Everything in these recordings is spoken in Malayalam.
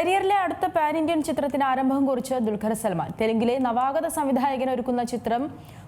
കരിയറിലെ അടുത്ത പാൻ ഇന്ത്യൻ ചിത്രത്തിന് ആരംഭം കുറിച്ച് ദുൽഖർ സൽമാൻ. തെലുങ്കിലെ നവാഗത സംവിധായകൻ ഒരുക്കുന്ന ചിത്രം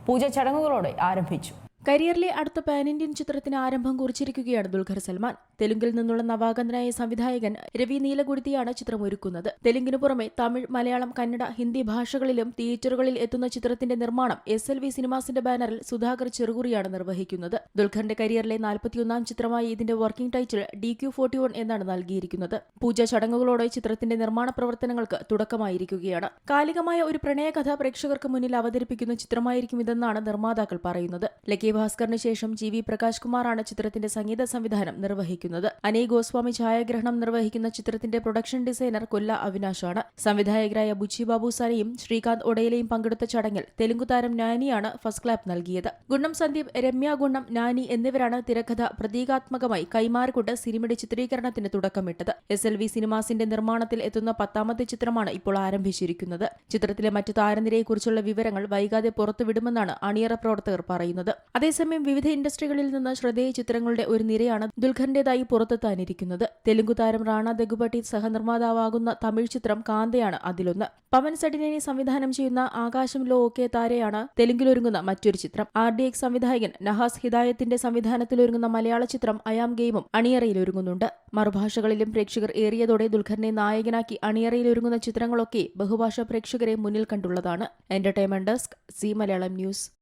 പൂജ ചടങ്ങുകളോടെ ആരംഭിച്ചു. കരിയറിലെ അടുത്ത പാൻ ഇന്ത്യൻ ചിത്രത്തിന് ആരംഭം കുറിച്ചിരിക്കുകയാണ് ദുൽഖർ സൽമാൻ. തെലുങ്കിൽ നിന്നുള്ള നവാഗന്ധനായ സംവിധായകൻ രവി നീലകുടുത്തിയാണ് ചിത്രം ഒരുക്കുന്നത് തെലുങ്കിനു പുറമെ തമിഴ് മലയാളം കന്നഡ ഹിന്ദി ഭാഷകളിലും തിയേറ്ററുകളിൽ എത്തുന്ന ചിത്രത്തിന്റെ നിർമ്മാണം എസ് എൽ വി സിനിമാസിന്റെ ബാനറിൽ സുധാകർ ചെറുകുറിയാണ് നിർവഹിക്കുന്നത്. ദുൽഖറിന്റെ കരിയറിലെ നാൽപ്പത്തിയൊന്നാം ചിത്രമായി ഇതിന്റെ working title D Q forty one എന്നാണ് നൽകിയിരിക്കുന്നത്. പൂജാ ചടങ്ങുകളോടെ ചിത്രത്തിന്റെ നിർമ്മാണ പ്രവർത്തനങ്ങൾക്ക് തുടക്കമായിരിക്കുകയാണ്. കാലികമായ ഒരു പ്രണയകഥ പ്രേക്ഷകർക്ക് മുന്നിൽ അവതരിപ്പിക്കുന്ന ചിത്രമായിരിക്കും ഇതെന്നാണ് നിർമ്മാതാക്കൾ പറയുന്നത്. ലക്കി ഭാസ്കറിന് ശേഷം ജി വി പ്രകാശ് കുമാറാണ് ചിത്രത്തിന്റെ സംഗീത സംവിധാനം നിർവഹിക്കുന്നത്. അനേ ഗോസ്വാമി ഛായാഗ്രഹണം നിർവഹിക്കുന്ന ചിത്രത്തിന്റെ പ്രൊഡക്ഷൻ ഡിസൈനർ കൊല്ല അവിനാശാണ്. സംവിധായകരായ ബുച്ചി ബാബു സാരയും ശ്രീകാന്ത് ഒടയിലെയും പങ്കെടുത്ത ചടങ്ങിൽ തെലുങ്കു താരം നാനിയാണ് ഫസ്റ്റ് ക്ലാപ്പ് നൽകിയത്. ഗുണം സന്ദീപ് രമ്യ ഗുണം നാനി എന്നിവരാണ് തിരക്കഥ പ്രതീകാത്മകമായി കൈമാറിക്കൊണ്ട് സിനിമയുടെ ചിത്രീകരണത്തിന് തുടക്കമിട്ടത്. എസ് എൽ വി സിനിമാസിന്റെ നിർമ്മാണത്തിൽ എത്തുന്ന പത്താമത്തെ ചിത്രമാണ് ഇപ്പോൾ ആരംഭിച്ചിരിക്കുന്നത്. ചിത്രത്തിലെ മറ്റു താരനിരയെക്കുറിച്ചുള്ള വിവരങ്ങൾ വൈകാതെ പുറത്തുവിടുമെന്നാണ് അണിയറ പ്രവർത്തകർ പറയുന്നത്. അതേസമയം വിവിധ ഇൻഡസ്ട്രികളിൽ നിന്ന് ശ്രദ്ധേയ ചിത്രങ്ങളുടെ ഒരു നിരയാണ് ദുൽഖറിന്റേതായി പുറത്തെത്താനിരിക്കുന്നത്. തെലുങ്കു താരം റാണ ദഗുബട്ടി സഹനിർമ്മാതാവാകുന്ന തമിഴ് ചിത്രം കാന്തയാണ് അതിലൊന്ന്. പവൻ സഡിനെ സംവിധാനം ചെയ്യുന്ന ആകാശം ലോ ഓക്കെ താരയാണ് തെലുങ്കിലൊരുങ്ങുന്ന മറ്റൊരു ചിത്രം. ആർ ഡി എക്സ് സംവിധായകൻ നഹാസ് ഹിദായത്തിന്റെ സംവിധാനത്തിലൊരുങ്ങുന്ന മലയാള ചിത്രം അയാം ഗെയിമും അണിയറയിലൊരുങ്ങുന്നുണ്ട്. മറുഭാഷകളിലും പ്രേക്ഷകർ ഏറിയതോടെ ദുൽഖറിനെ നായകനാക്കി അണിയറയിലൊരുങ്ങുന്ന ചിത്രങ്ങളൊക്കെ ബഹുഭാഷാ പ്രേക്ഷകരെ മുന്നിൽ കണ്ടുള്ളതാണ്. Entertainment desk Zee Malayalam news.